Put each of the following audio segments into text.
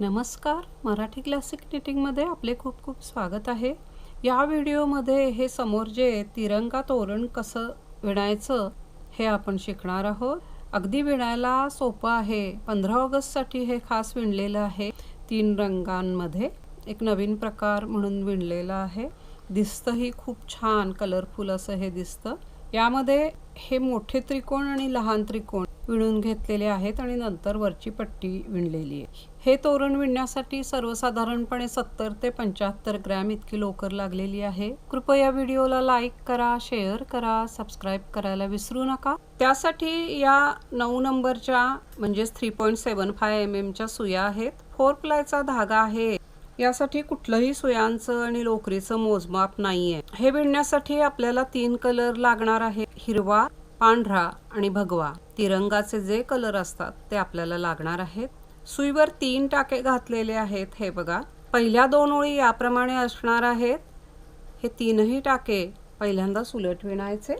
नमस्कार. मराठी क्लासिक निटिंगमध्ये आपले खूप खूप स्वागत आहे. या व्हिडिओमध्ये हे समोर जे तिरंगा तोरण कसं विणायचं हे आपण शिकणार आहोत. अगदी विणायला सोपं आहे. पंधरा ऑगस्टसाठी हे खास विणलेलं आहे तीन रंगांमध्ये. एक नवीन प्रकार म्हणून विणलेलं आहे. दिसतंही खूप छान कलरफुल असं हे दिसतं. यामध्ये हे मोठे त्रिकोण आणि लहान त्रिकोण विणून घेतलेले आहेत आणि नंतर वरची पट्टी विणलेली आहे. हे तोरण विणण्यासाठी सर्वसाधारणपणे सत्तर ते पंच्याहत्तर ग्रॅम इतकी लोकर लागलेली आहे. कृपया व्हिडिओला लाईक करा शेअर करा सबस्क्राईब करायला विसरू नका. त्यासाठी या नऊ नंबरच्या म्हणजेच three point seven five M एमच्या सुया आहेत. फोर प्लायचा धागा आहे. यासाठी कुठलंही सुयांचं आणि लोकरीचं मोजमाप नाहीये. हे विणण्यासाठी आपल्याला तीन कलर लागणार आहे हिरवा पांढरा आणि भगवा. तिरंगाचे जे कलर असतात ते आपल्याला लागणार आहेत. सुईवर तीन टाके घातलेले आहेत हे बघा. पहिल्या दोन ओळी याप्रमाणे असणार आहेत. हे तीनही टाके पहिल्यांदा सुलट विणायचे.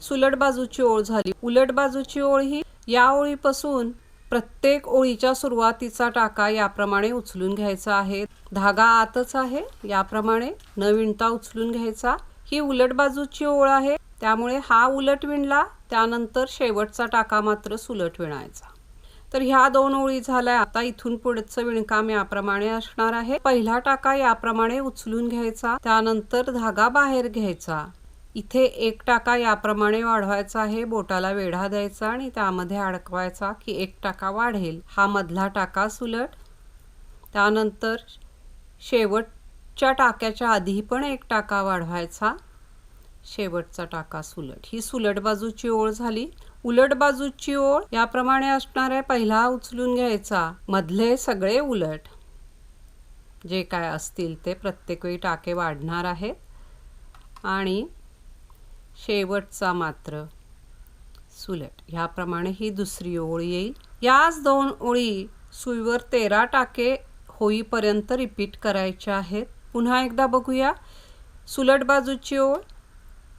सुलट बाजूची ओळ झाली. उलट बाजूची ओळ ही या ओळीपासून प्रत्येक ओळीच्या सुरुवातीचा टाका याप्रमाणे उचलून घ्यायचा आहे. धागा आतच आहे याप्रमाणे. न विणता उचलून घ्यायचा. ही उलट बाजूची ओळ आहे. त्यामुळे हा उलट विणला त्यानंतर शेवटचा टाका मात्र सुलट विणायचा. तर ह्या दोन ओळी झाल्या. आता इथून पुढचं विणकाम याप्रमाणे असणार आहे. पहिला टाका याप्रमाणे उचलून घ्यायचा त्यानंतर धागा बाहेर घ्यायचा. इथे एक टाका याप्रमाणे वाढवायचा आहे बोटाला वेढा द्यायचा आणि त्यामध्ये अडकवायचा की एक टाका वाढेल. हा मधला टाका सुलट. त्यानंतर शेवट च्या टाक्याच्या आधी पण एक टाका वाढवायचा. शेवटचा टाका सुलट. ही सुलट बाजूची ओळ झाली. उलट बाजूची ओळ याप्रमाणे असणारे पहिला उचलून घ्यायचा. मधले सगळे उलट. जे काय असतील ते प्रत्येक वेळी टाके वाढणार आहेत. आणि शेवटचा मात्र सुलट. ह्याप्रमाणे ही दुसरी ओळ येईल. याच दोन ओळी सुईवर तेरा टाके होईपर्यंत रिपीट करायच्या आहेत. पुन्हा एकदा बघूया. सुलट बाजूची ओळ.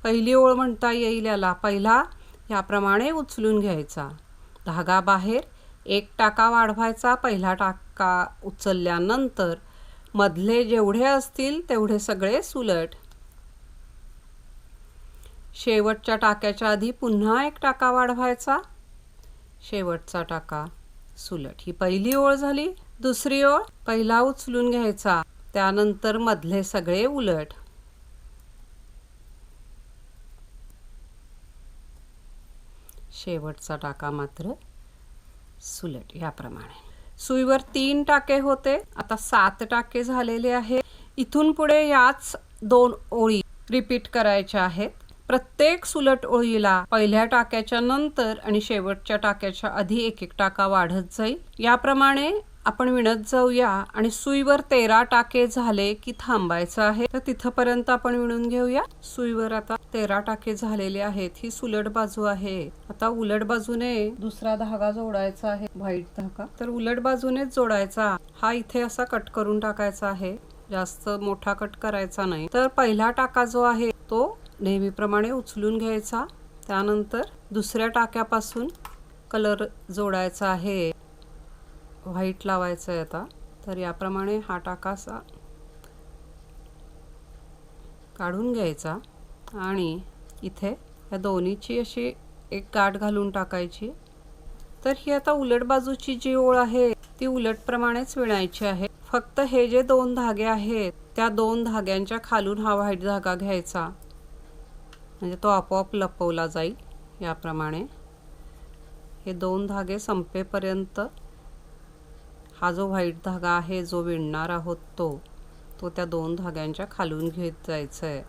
पहिली ओळ म्हणता येईल याला. पहिला याप्रमाणे उचलून घ्यायचा. धागा बाहेर. एक टाका वाढवायचा. पहिला टाका उचलल्यानंतर मधले जेवढे असतील तेवढे सगळे सुलट. शेवटच्या टाक्याच्या आधी पुन्हा एक टाका वाढवायचा. शेवटचा टाका सुलट. ही पहिली ओळ झाली. दुसरी ओळ. पहिला उचलून घ्यायचा. त्यानंतर मधले सगळे उलट. शेवटचा टाका मात्र सुलट याप्रमाणे. सुईवर तीन टाके होते. आता सात टाके झालेले आहे. इथून पुढे याच दोन ओळी रिपीट करायच्या आहेत. प्रत्येक सुलट ओळीला पहिल्या टाक्याच्या नंतर आणि शेवटच्या टाक्याच्या आधी एक एक टाका वाढत जाईल. याप्रमाणे आपण विणत जाऊया आणि सुईवर तेरा टाके झाले की थांबायचं आहे. तर तिथपर्यंत आपण विणून घेऊया. सुईवर आता तेरा टाके झालेले आहेत. ही सुलट बाजू आहे. आता उलट बाजूने दुसरा धागा जोडायचा आहे. व्हाईट धागा. तर उलट बाजूनेच जोडायचा. हा इथे असा कट करून टाकायचा आहे. जास्त मोठा कट करायचा नाही. तर पहिला टाका जो आहे तो नेहमीप्रमाणे उचलून घ्यायचा. त्यानंतर दुसऱ्या टाक्यापासून कलर जोडायचा आहे. व्हाईट लावायचं आहे आता. तर याप्रमाणे हा टाकासा काढून घ्यायचा. आणि इथे या दोन्हीची अशी एक गाठ घालून टाकायची. तर ही आता उलट बाजूची जी ओळ आहे ती उलटप्रमाणेच विणायची आहे. फक्त हे जे दोन धागे आहेत त्या दोन धाग्यांच्या खालून हा व्हाईट धागा घ्यायचा. म्हणजे तो आपोआप लपवला जाईल याप्रमाणे. हे दोन धागे संपेपर्यंत हा जो व्हाईट धागा आहे जो विणणार आहोत तो तो त्या दोन धाग्यांच्या खालून घेत जायचं आहे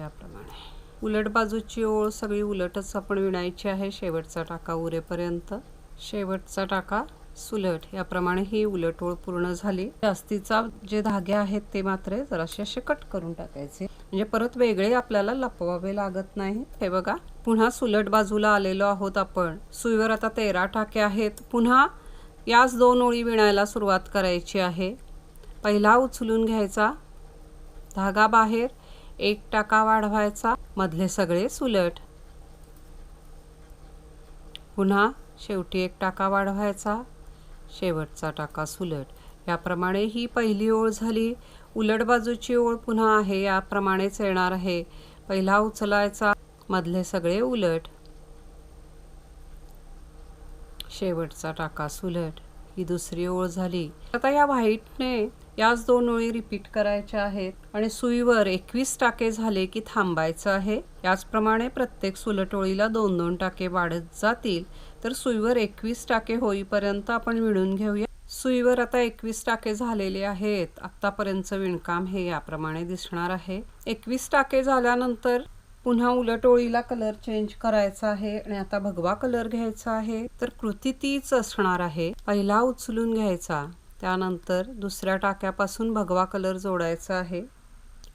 याप्रमाणे. उलट बाजूची ओळ सगळी उलटच आपण विणायची आहे शेवटचा टाका उरेपर्यंत. शेवटचा टाका सुलट. याप्रमाणे ही उलट ओळ पूर्ण झाली. जास्तीचा जे धागे आहेत ते मात्र जराशे असे कट करून टाकायचे. म्हणजे परत वेगळे आपल्याला लपवावे लागत नाही. हे बघा पुन्हा सुलट बाजूला आलेलो आहोत आपण. सुईवर आता तेरा टाके आहेत. पुन्हा याच दोन ओळी विणायला सुरुवात करायची आहे. पहिला उचलून घ्यायचा. धागा बाहेर एक टाका वाढवायचा. मधले सगळे सुलट. पुन्हा शेवटी एक टाका वाढवायचा. शेवटचा टाका सुलट. याप्रमाणे ही पहिली ओळ झाली. उलट बाजूची ओळ पुन्हा आहे. याप्रमाणेच येणार आहे. पहिला उचलायचा. मधले सगळे उलट. शेवटचा टाका सुलट. ही दुसरी ओळ झाली. आता या व्हाईटने याच दोन ओळी रिपीट करायच्या आहेत आणि सुईवर एकवीस टाके झाले की थांबायचं आहे. याचप्रमाणे प्रत्येक सुलट ओळीला दोन दोन टाके वाढत जातील. तर सुईवर एकवीस टाके होईपर्यंत आपण विणून घेऊया. सुईवर आता एकवीस टाके झालेले आहेत. आतापर्यंतचं विणकाम हे याप्रमाणे दिसणार आहे. एकवीस टाके झाल्यानंतर पुन्हा उलट ओळीला कलर चेंज करायचा आहे आणि आता भगवा कलर घ्यायचा आहे. तर कृती तीच असणार आहे. पहिला उचलून घ्यायचा. त्यानंतर दुसऱ्या टाक्यापासून भगवा कलर जोडायचा आहे.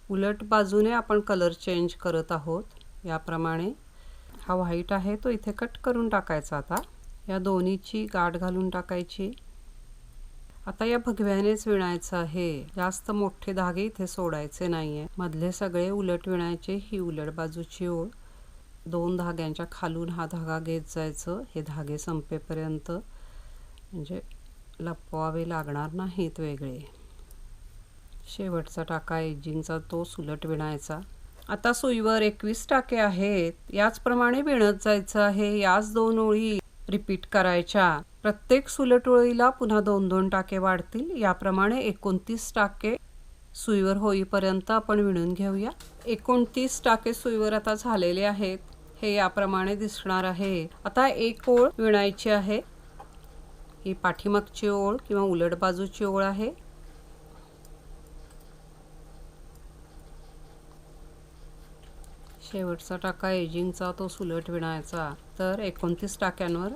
उलट बाजूने आपण कलर चेंज करत आहोत. याप्रमाणे हा व्हाईट आहे तो इथे कट करून टाकायचा आता. या दोन्हीची गाठ घालून टाकायची. आता या भगव्यानेच विणायचं आहे. जास्त मोठे धागे इथे सोडायचे नाहीये. मधले सगळे उलट विणायचे ही उलट बाजूची ओळ. दोन धाग्यांच्या खालून हा धागा घेत जायचं. हे धागे संपेपर्यंत म्हणजे लपवावे लागणार नाहीत वेगळे. शेवटचा टाका एजिंगचा तो सुलट विणायचा. आता सुईवर एकवीस टाके आहेत. याचप्रमाणे विणत जायचं आहे. याच दोन ओळी रिपीट करायच्या. प्रत्येक सुलट ओळीला पुन्हा दोन दोन टाके वाढतील. याप्रमाणे एकोणतीस टाके सुईवर होईपर्यंत आपण विणून घेऊया. एकोणतीस टाके सुईवर आता झालेले आहेत. हे याप्रमाणे दिसणार आहे. आता एक ओळ विणायची आहे. ही पाठीमागची ओळ किंवा उलट बाजूची ओळ आहे. शेवटचा टाका एजिंगचा तो सुलट विणायचा. तर एकोणतीस टाक्यांवर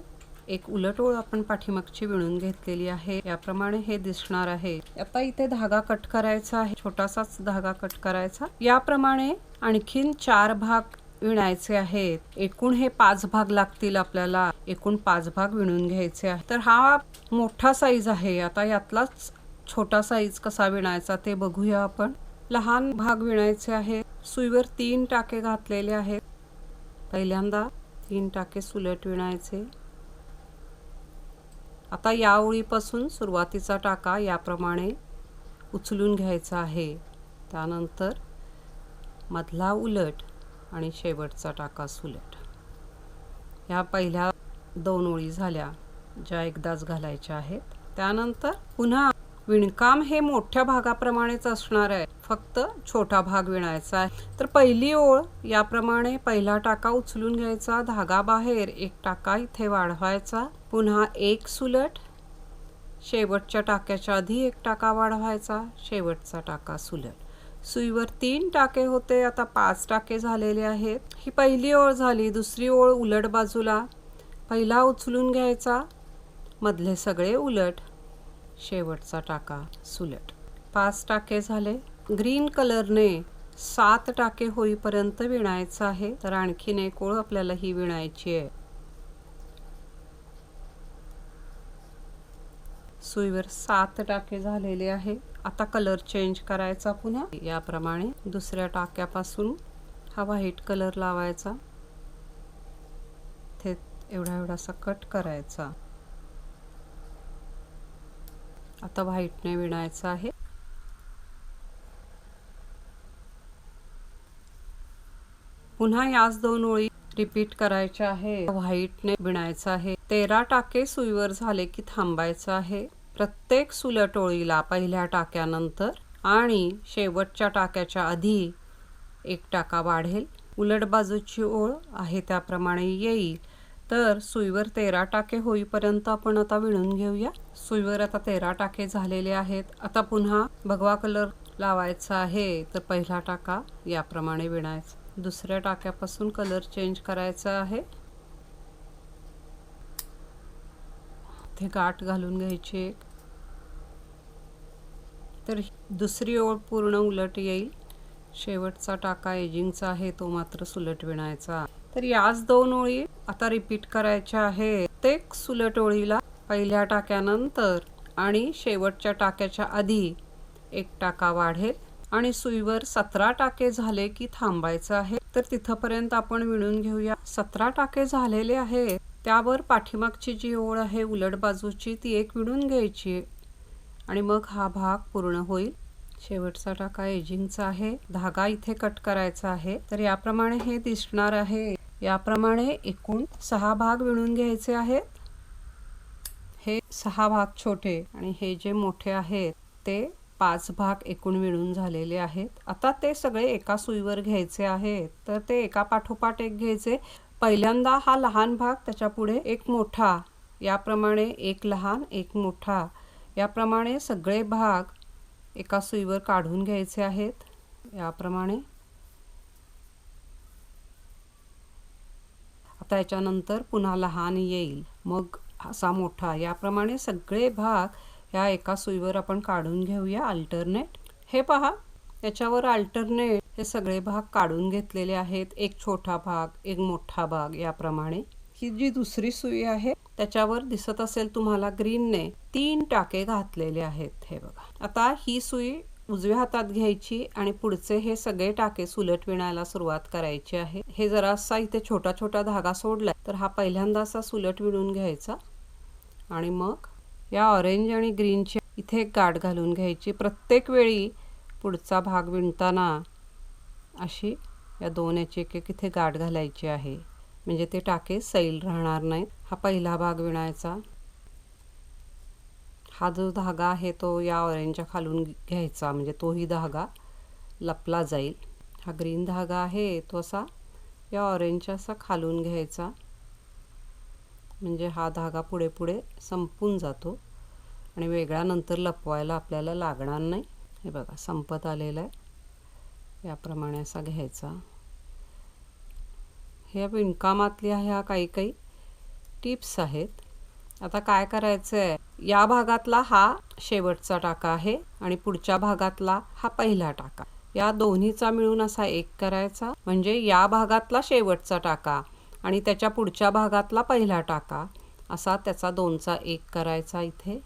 एक उलट ओळ आपण पाठीमागची विणून घेतलेली आहे. याप्रमाणे हे दिसणार आहे. आता इथे धागा कट करायचा आहे. छोटासाच धागा कट करायचा. याप्रमाणे आणखीन चार भाग विणायचे आहेत. एकूण हे पाच भाग लागतील आपल्याला. एकूण पाच भाग विणून घ्यायचे आहे तर हा मोठा साईज आहे. आता यातलाच छोटा साईज कसा विणायचा ते बघूया आपण. लहान भाग विणायचे आहे. सुईवर तीन टाके घातलेले आहेत. पहिल्यांदा तीन टाके सुलट विणायचे. आता या ओळीपासून सुरुवातीचा टाका याप्रमाणे उचलून घ्यायचा आहे. त्यानंतर मधला उलट आणि शेवटचा टाका सुलट. ह्या पहिल्या दोन ओळी झाल्या ज्या एकदाच घालायच्या आहेत. त्यानंतर पुन्हा विणकाम हे मोठ्या भागाप्रमाणेच असणार आहे. फक्त छोटा भाग विणायचा आहे. तर पहिली ओळ याप्रमाणे पहिला टाका उचलून घ्यायचा धागा बाहेर एक टाका इथे वाढवायचा पुन्हा एक सुलट शेवटच्या टाक्याच्या आधी एक टाका वाढवायचा शेवटचा टाका सुलट. सुईवर तीन टाके होते आता पाच टाके झालेले आहेत. ही पहिली ओळ झाली दुसरी ओळ उलट बाजूला. पहिला उचलून घ्यायचा मधले सगळे उलट शेवटचा टाका सुलट. पाच टाके झाले ग्रीन कलरने सात टाके होईपर्यंत विणायचं आहे. तर आणखीन एक ओळ आपल्याला ही विणायची आहे. सुईवर सात टाके झालेले आहे. आता कलर चेंज करायचा पुन्हा. याप्रमाणे दुसऱ्या टाक्यापासून हा व्हाईट कलर लावायचा. ते एवढा एवढासा कट करायचा. आता व्हाईटने विणायचं आहे. पुन्हा याच दोन ओळी रिपीट करायच्या आहे व्हाईटने विणायचं आहे. तेरा टाके सुईवर झाले की थांबायचं आहे. प्रत्येक सुलट ओळीला पहिल्या टाक्यानंतर आणि शेवटच्या टाक्याच्या आधी एक टाका वाढेल. उलट बाजूची ओळ आहे त्याप्रमाणे येईल. तर सुईवर तेरा टाके होईपर्यंत आपण आता विणून घेऊया. सुईवर आता तेरा टाके झालेले आहेत. आता पुन्हा भगवा कलर लावायचा आहे. तर पहिला टाका याप्रमाणे विणायचा. दुसऱ्या टाक्यापासून कलर चेंज करायचा आहे. ते गाठ घालून घ्यायची. एक तर दुसरी ओळ पूर्ण उलट येईल. शेवटचा टाका एजिंगचा आहे तो मात्र सुलट विणायचा. तर याच दोन ओळी आता रिपीट करायच्या आहे प्रत्येक सुलट ओळीला पहिल्या टाक्यानंतर आणि शेवटच्या टाक्याच्या आधी एक टाका वाढेल. आणि सुईवर सतरा टाके झाले की थांबायचं आहे. तर तिथपर्यंत आपण विणून घेऊया. सतरा टाके झालेले आहेत. त्यावर पाठीमागची जी ओळ आहे उलट बाजूची ती एक विणून घ्यायची आणि मग हा भाग पूर्ण होईल. शेवटचा टाका एजिंगचा आहे. धागा इथे कट करायचा आहे. तर याप्रमाणे हे दिसणार आहे. याप्रमाणे एकूण सहा भाग विणून घ्यायचे आहेत. हे सहा भाग छोटे आणि हे जे मोठे आहेत ते पाच भाग एकूण मिळून झालेले आहेत. आता ते सगळे एका सुईवर घ्यायचे आहेत. तर ते एका पाठोपाठ एक घ्यायचे. पहिल्यांदा हा लहान भाग त्याच्या पुढे एक मोठा याप्रमाणे एक लहान एक मोठा. याप्रमाणे सगळे भाग एका सुईवर काढून घ्यायचे आहेत. याप्रमाणे. आता याच्यानंतर पुन्हा लहान येईल. मग असा मोठा. याप्रमाणे सगळे भाग ह्या एका सुईवर आपण काढून घेऊया अल्टरनेट हे पहा याच्यावर अल्टरनेट हे सगळे भाग काढून घेतलेले आहेत. एक छोटा भाग एक मोठा भाग याप्रमाणे. ही जी दुसरी सुई आहे त्याच्यावर दिसत असेल तुम्हाला ग्रीनने तीन टाके घातलेले आहेत. हे बघा. आता ही सुई उजव्या हातात घ्यायची आणि पुढचे हे सगळे टाके सुलट विणायला सुरुवात करायची आहे. हे जरासा इथे छोटा छोटा धागा सोडलाय तर हा पहिल्यांदा असा सुलट विणून घ्यायचा. आणि मग या ऑरेंज आणि ग्रीनची इथे एक गाठ घालून घ्यायची. प्रत्येक वेळी पुढचा भाग विणताना अशी या दोन याची एक एक इथे गाठ घालायची आहे. म्हणजे ते टाके सैल राहणार नाहीत. हा पहिला भाग विणायचा. हा जो धागा आहे तो या ऑरेंजच्या खालून घ्यायचा. म्हणजे तोही धागा लपला जाईल. हा ग्रीन धागा आहे तो असा या ऑरेंजच्या असा खालून घ्यायचा. म्हणजे हा धागा पुढे पुढे संपून जातो आणि वेगळा नंतर लपवायला आपल्याला लागणार नाही. हे बघा संपत आलेला आहे. याप्रमाणे असा घ्यायचा. ह्या विणकामातल्या ह्या काही काही टिप्स आहेत. आता काय करायचं आहे या भागातला हा शेवटचा टाका आहे आणि पुढच्या भागातला हा पहिला टाका. या दोन्हीचा मिळून असा एक करायचा. म्हणजे या भागातला शेवटचा टाका. आणि त्याच्या पुढच्या भागातला पहिला टाका. असा त्याचा दोनचा एक करायचा इथे.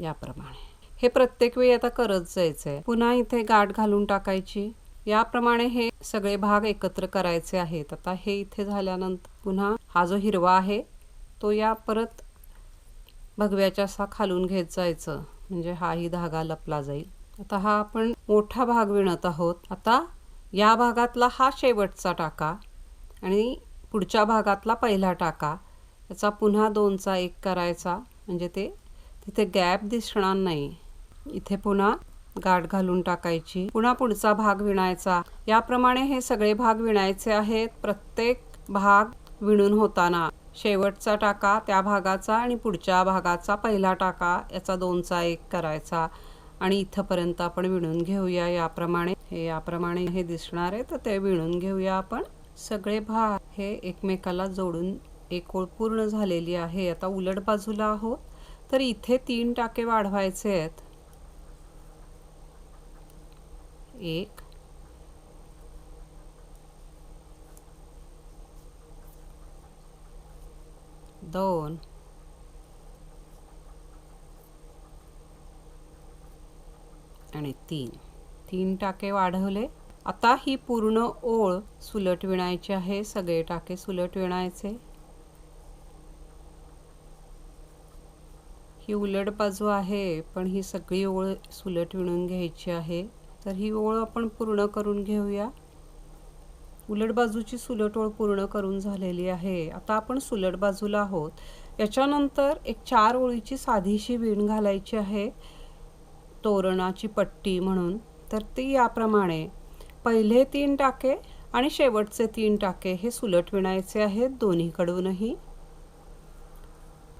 याप्रमाणे. हे प्रत्येक वेळी आता करत जायचं आहे पुन्हा इथे गाठ घालून टाकायची. याप्रमाणे हे सगळे भाग एकत्र करायचे आहेत. आता हे इथे झाल्यानंतर पुन्हा हा जो हिरवा आहे तो या परत भगव्याच्या असा खालून घेत जायचं. म्हणजे हाही धागा लपला जाईल. आता हा आपण मोठा भाग विणत आहोत. आता या भागातला हा शेवटचा टाका आणि पुढच्या भागातला पहिला टाका. याचा पुन्हा दोनचा एक करायचा. म्हणजे ते तिथे गॅप दिसणार नाही. इथे पुन्हा गाठ घालून टाकायची. पुन्हा पुढचा भाग विणायचा. याप्रमाणे हे सगळे भाग विणायचे आहेत प्रत्येक भाग विणून होताना. शेवटचा टाका त्या भागाचा आणि पुढच्या भागाचा पहिला टाका याचा दोनचा एक करायचा. आणि इथंपर्यंत आपण विणून घेऊया याप्रमाणे. हे याप्रमाणे हे दिसणार आहे तर ते विणून घेऊया आपण. सगळे भाग हे एकमेकाला जोडून एक ओळ पूर्ण झालेली आहे. आता उलट बाजूला आहोत तर इथे तीन टाके वाढवायचे आहेत. एक दोन आणि तीन. तीन टाके वाढवले. आता ही पूर्ण ओळ सुलट विणायची आहे. सगळे टाके सुलट विणायचे. ही उलट बाजू आहे पण ही सगळी ओळ सुलट विणून घ्यायची आहे. तर ही ओळ आपण पूर्ण करून घेऊया. उलट बाजूची सुलट ओळ पूर्ण करून झालेली आहे. आता आपण सुलट बाजूला आहोत. याच्यानंतर एक चार ओळीची साधीशी विण घालायची आहे. तोरणाची पट्टी म्हणून तर ती याप्रमाणे. पहिले तीन टाके आणि शेवटचे तीन टाके हे सुलट विणायचे आहेत दोन्हीकडूनही.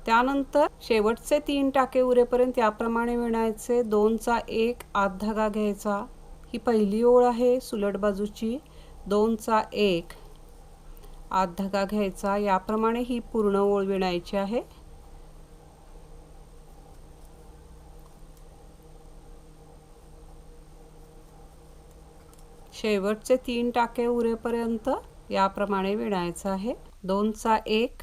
त्यानंतर शेवटचे तीन टाके उरेपर्यंत याप्रमाणे विणायचे. दोनचा एक आत धागा घ्यायचा. ही पहिली ओळ आहे सुलट बाजूची. दोनचा एक आत धागा घ्यायचा. याप्रमाणे ही पूर्ण ओळ विणायची आहे. शेवटचे तीन टाके उरेपर्यंत याप्रमाणे विणायचं आहे. दोनचा एक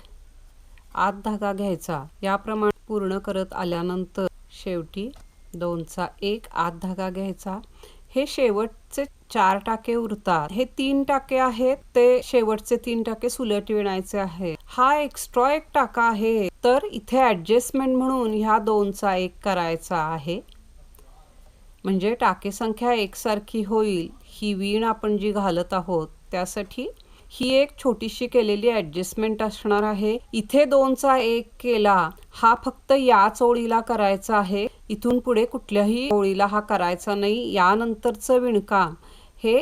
आत धागा घ्यायचा. याप्रमाणे पूर्ण करत आल्यानंतर शेवटी दोनचा एक आत धागा घ्यायचा. हे शेवटचे चार टाके उरतात. हे तीन टाके आहेत ते शेवटचे तीन टाके सुलट विणायचे आहे. हा एक्स्ट्रा एक टाका आहे. तर इथे ॲडजस्टमेंट म्हणून ह्या दोनचा एक करायचा आहे. म्हणजे टाके संख्या एकसारखी होईल. ही वीण आपण जी घालत आहोत त्यासाठी ही एक छोटीशी केलेली ॲडजस्टमेंट असणार आहे. इथे दोनचा एक केला हा फक्त याच ओळीला करायचा आहे. इथून पुढे कुठल्याही ओळीला हा करायचा नाही. यानंतरचं विणकाम हे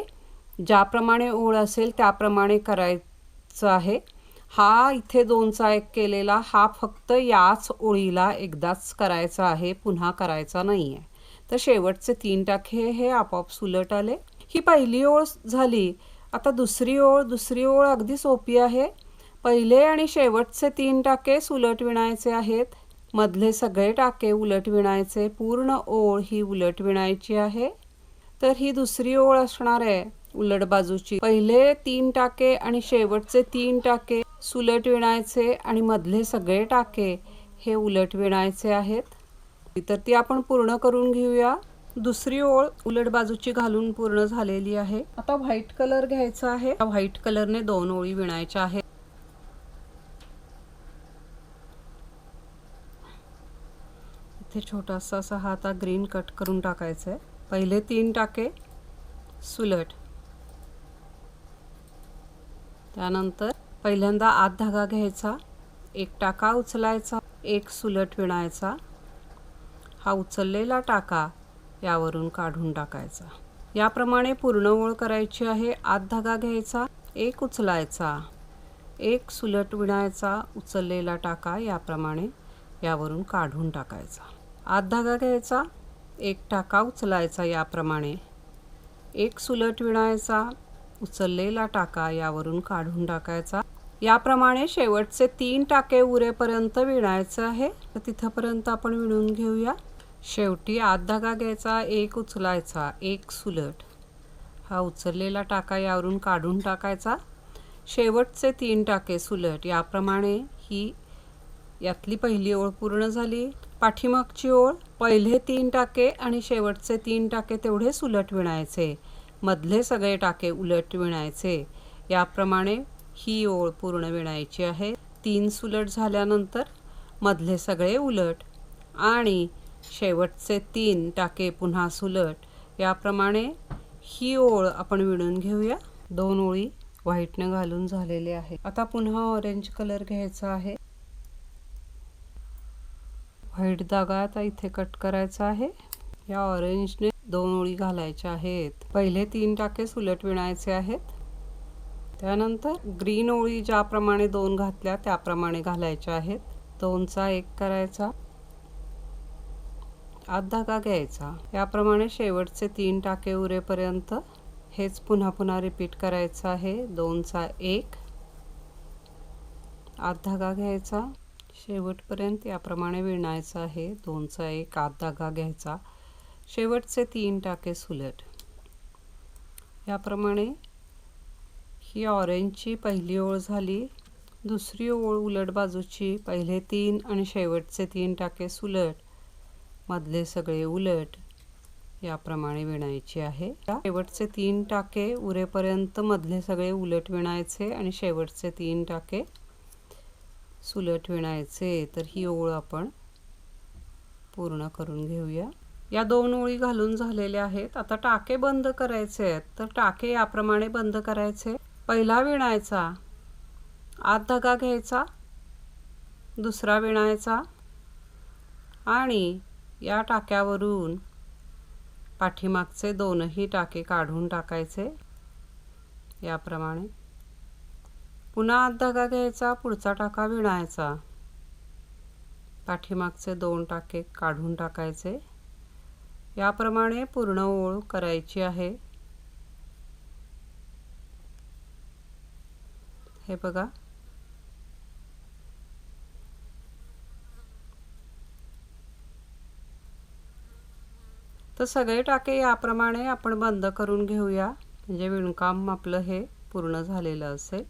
ज्याप्रमाणे ओळ असेल त्याप्रमाणे करायचं आहे. हा इथे दोनचा एक केलेला हा फक्त याच ओळीला एकदाच करायचा आहे. पुन्हा करायचा नाही आहे तर शेवटचे तीन टाके हे आपोआप सुलट आले. ही पहिली ओळ झाली. आता दुसरी ओळ दुसरी ओळ अगदी सोपी आहे. पहिले आणि शेवटचे तीन टाके सुलट विणायचे आहेत. मधले सगळे टाके उलट विणायचे. पूर्ण ओळ ही उलट विणायची आहे. तर ही दुसरी ओळ असणार आहे उलट बाजूची. पहिले तीन टाके आणि शेवटचे तीन टाके सुलट विणायचे आणि मधले सगळे टाके हे उलट विणायचे आहेत. तर ती आपण पूर्ण करून घेऊया. दुसरी ओळ उलट बाजूची घालून पूर्ण झालेली आहे. आता व्हाईट कलर घ्यायचा आहे. व्हाईट कलरने दोन ओळी विणायच्या आहेत. इथे छोटासा असा हा आता ग्रीन कट करून टाकायचा आहे. पहिले तीन टाके सुलट. त्यानंतर पहिल्यांदा आत धागा घ्यायचा एक टाका उचलायचा एक सुलट विणायचा. हा उचललेला टाका यावरून काढून टाकायचा. याप्रमाणे पूर्ण ओळ करायची आहे. आत धागा घ्यायचा एक उचलायचा एक सुलट विणायचा उचललेला टाका याप्रमाणे यावरून काढून टाकायचा. आत धागा घ्यायचा एक टाका उचलायचा याप्रमाणे एक सुलट विणायचा उचललेला टाका यावरून काढून टाकायचा. याप्रमाणे शेवटचे तीन टाके उरेपर्यंत विणायचं आहे. तर तिथंपर्यंत आपण विणून घेऊया. शेवटी आत धागा घ्यायचा एक उचलायचा एक सुलट. हा उचललेला टाका यावरून काढून टाकायचा. शेवटचे तीन टाके सुलट. याप्रमाणे ही यातली पहिली ओळ पूर्ण झाली. पाठीमागची ओळ पहिले तीन टाके आणि शेवटचे तीन टाके तेवढे सुलट विणायचे. मधले सगळे टाके उलट विणायचे. याप्रमाणे ही ओळ पूर्ण विणायची आहे. तीन सुलट झाल्यानंतर मधले सगळे उलट. आणि शेवटचे तीन टाके पुन्हा सुलट. याप्रमाणे ही ओळ आपण विणून घेऊया. दोन ओळी व्हाईटनं घालून झालेले आहे. आता पुन्हा ऑरेंज कलर घ्यायचा आहे. व्हाईट दागा आता इथे कट करायचा आहे. या ऑरेंजने दोन ओळी घालायच्या आहेत. पहिले तीन टाके सुलट विणायचे आहेत. त्यानंतर ग्रीन ओळी ज्याप्रमाणे दोन घातल्या त्याप्रमाणे घालायच्या आहेत. दोनचा एक करायचा. आत धागा घ्यायचा? याप्रमाणे शेवटचे तीन टाके उरेपर्यंत हेच पुन्हा पुन्हा रिपीट करायचं आहे. दोनचा एक. आत धागा घ्यायचा? शेवटपर्यंत याप्रमाणे विणायचं आहे. दोनचा एक आत धागा घ्यायचा? शेवटचे तीन टाके सुलट. याप्रमाणे ही ऑरेंजची पहिली ओळ झाली. दुसरी ओळ उलट बाजूची. पहिले तीन आणि शेवटचे तीन टाके सुलट. मधले सगळे उलट याप्रमाणे विणायचे आहे. शेवटचे तीन टाके उरेपर्यंत मधले सगळे उलट विणायचे आणि शेवटचे तीन टाके सुलट विणायचे. तर ही ओळ आपण पूर्ण करून घेऊया. या दोन ओळी घालून झालेल्या आहेत. आता टाके बंद करायचे आहेत. तर टाके याप्रमाणे बंद करायचे. पहिला विणायचा आत धागा घ्यायचा दुसरा विणायचा आणि या टाक्यावरून पाठीमागचे दोनही टाके काढून टाकायचे. याप्रमाणे पुन्हा आत धागा घ्यायचा पुढचा टाका विणायचा. पाठीमागचे दोन टाके काढून टाकायचे. याप्रमाणे पूर्ण ओळ करायची आहे. हे बघा. तर सगळे टाके याप्रमाणे आपण बंद करून घेऊया. म्हणजे विणकाम आपलं हे पूर्ण झालेलं असेल.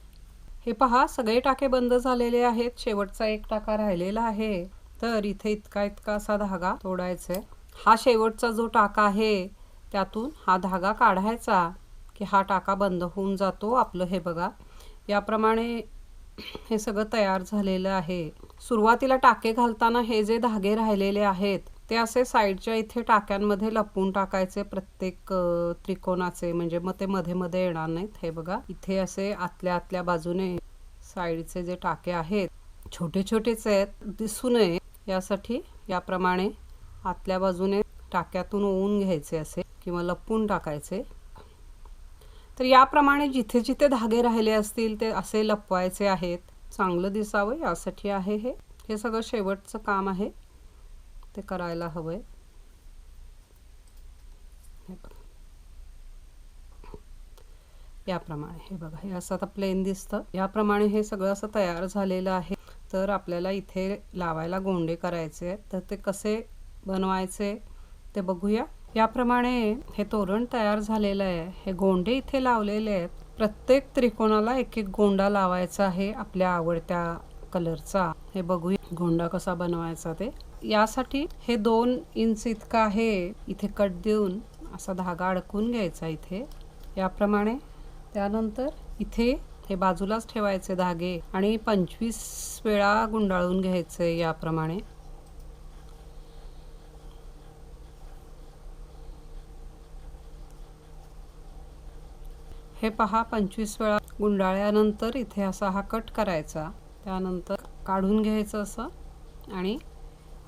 हे पहा सगळे टाके बंद झालेले आहेत. शेवटचा एक टाका राहिलेला आहे. तर इथे इतका इतका असा धागा तोडायचा आहे. हा शेवटचा जो टाका आहे त्यातून हा धागा काढायचा की हा टाका बंद होऊन जातो आपलं हे बघा. याप्रमाणे हे सगळं तयार झालेलं आहे. सुरुवातीला टाके घालताना हे जे धागे राहिलेले आहेत ते असे साईडच्या इथे टाक्यांमध्ये लपवून टाकायचे प्रत्येक त्रिकोणाचे. म्हणजे मग ते मध्ये मध्ये येणार नाहीत. हे बघा इथे असे आतल्या आतल्या बाजूने साईडचे जे टाके आहेत छोटे छोटेच आहेत. दिसू नये यासाठी याप्रमाणे आतल्या बाजूने टाक्यातून ओवून घ्यायचे असे किंवा लपवून टाकायचे. तर याप्रमाणे जिथे जिथे धागे राहिले असतील ते असे लपवायचे आहेत. चांगलं दिसावं यासाठी आहे हे. हे सगळं शेवटचं काम आहे. ते करायला हवंय. हे बघा. याप्रमाणे हे बघा हे असं आता प्लेन दिसतं. याप्रमाणे हे सगळं असं तयार झालेलं आहे. तर आपल्याला इथे लावायला गोंडे करायचे आहेत. तर ते कसे बनवायचे ते बघूया. याप्रमाणे हे तोरण तयार झालेलं आहे. हे गोंडे इथे लावलेले आहेत. प्रत्येक त्रिकोणाला एक एक गोंडा लावायचा आहे आपल्या आवडत्या कलरचा हे बघूया गोंडा कसा बनवायचा ते. यासाठी हे दोन इंच इतकं आहे इथे कट देऊन असा धागा अडकून घ्यायचा इथे. याप्रमाणे त्यानंतर इथे हे बाजूलाच ठेवायचे धागे आणि पंचवीस वेळा गुंडाळून घ्यायचे याप्रमाणे. हे पहा पंचवीस वेळा गुंडाळल्यानंतर इथे असा हा कट करायचा. त्यानंतर काढून घ्यायचं असं आणि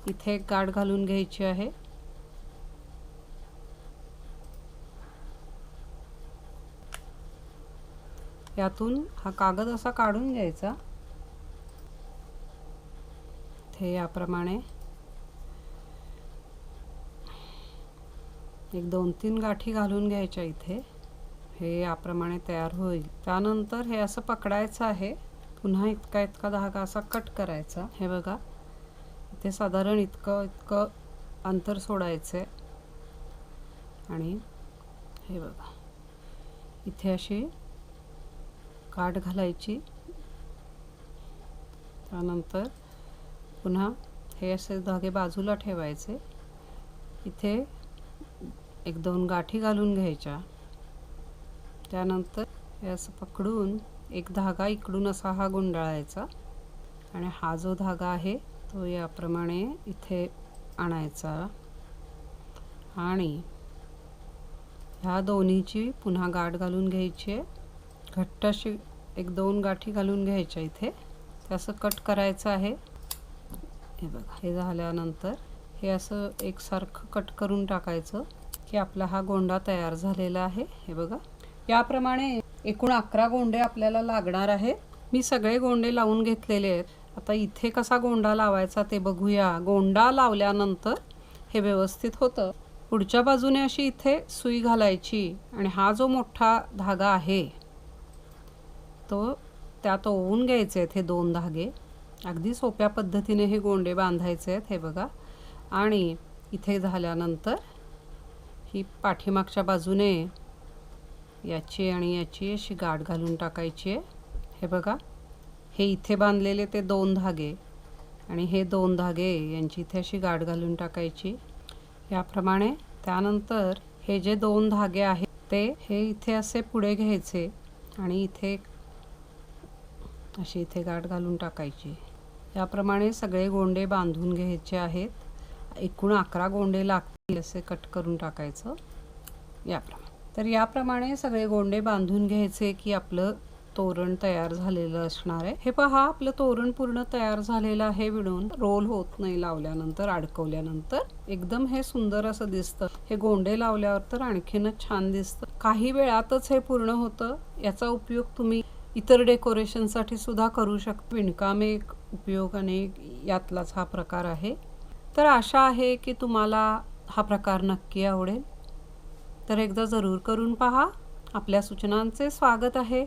इथे एक गाठ घालून घ्यायची आहे. यातून हा कागद असा काढून घ्यायचा. हे याप्रमाणे एक दोन तीन गाठी घालून घ्यायच्या इथे. हे याप्रमाणे तयार होईल. त्यानंतर हे असं पकडायचं आहे. पुन्हा इतका इतका धागा असा कट करायचा. हे बघा. इथे साधारण इतकं इतकं अंतर सोडायचं आहे आणि हे बघा. इथे अशी काठ घालायची. त्यानंतर पुन्हा हे असे धागे बाजूला ठेवायचे. इथे एक दोन गाठी घालून घ्यायच्या. त्यानंतर हे असं पकडून एक धागा इकडून असा हा गुंडाळायचा. आणि हा जो धागा आहे तो याप्रमाणे इथे आणायचा. आणि ह्या दोन्हीची पुन्हा गाठ घालून घ्यायची आहे. घट्ट अशी एक दोन गाठी घालून घ्यायच्या इथे. ते असं कट करायचं आहे. हे बघा हे झाल्यानंतर हे असं एकसारखं कट करून टाकायचं की आपला हा गोंडा तयार झालेला आहे. हे बघा याप्रमाणे एकूण अकरा गोंडे आपल्याला लागणार आहेत मी सगळे गोंडे लावून घेतलेले आहेत. आता इथे कसा गोंडा लावायचा ते बघूया. गोंडा लावल्यानंतर हे व्यवस्थित होतं. पुढच्या बाजूने अशी इथे सुई घालायची आणि हा जो मोठा धागा आहे तो त्यात ओवून घ्यायचे आहेत हे दोन धागे. अगदी सोप्या पद्धतीने हे गोंडे बांधायचे आहेत हे बघा. आणि इथे झाल्यानंतर ही पाठीमागच्या बाजूने याची आणि याची अशी गाठ घालून टाकायची आहे. हे बघा. हे इथे बांधलेले ते दोन धागे आणि हे दोन धागे यांची इथे अशी गाठ घालून टाकायची. याप्रमाणे त्यानंतर हे जे दोन धागे आहेत ते हे इथे असे पुढे घ्यायचे आणि इथे अशी इथे गाठ घालून टाकायची. याप्रमाणे सगळे गोंडे बांधून घ्यायचे आहेत. एकूण अकरा गोंडे लागतील असे कट करून टाकायचं याप्रमाणे. तर याप्रमाणे सगळे गोंडे बांधून घ्यायचे की आपलं तोरण तयार झालेलं असणार आहे. हे पहा आपलं तोरण पूर्ण तयार झालेलं आहे विणून. रोल होत नाही लावल्यानंतर अडकवल्यानंतर. एकदम हे सुंदर असं दिसतं. हे गोंडे लावल्यावर तर आणखीनच छान दिसतं. काही वेळातच हे पूर्ण होतं. याचा उपयोग तुम्ही इतर डेकोरेशनसाठी सुद्धा करू शकता. विणकाम एक उपयोग आणि यातलाच हा प्रकार आहे. तर आशा आहे की तुम्हाला हा प्रकार नक्की आवडेल. तर एकदा जरूर करून पहा. आपल्या सूचनांचे स्वागत आहे.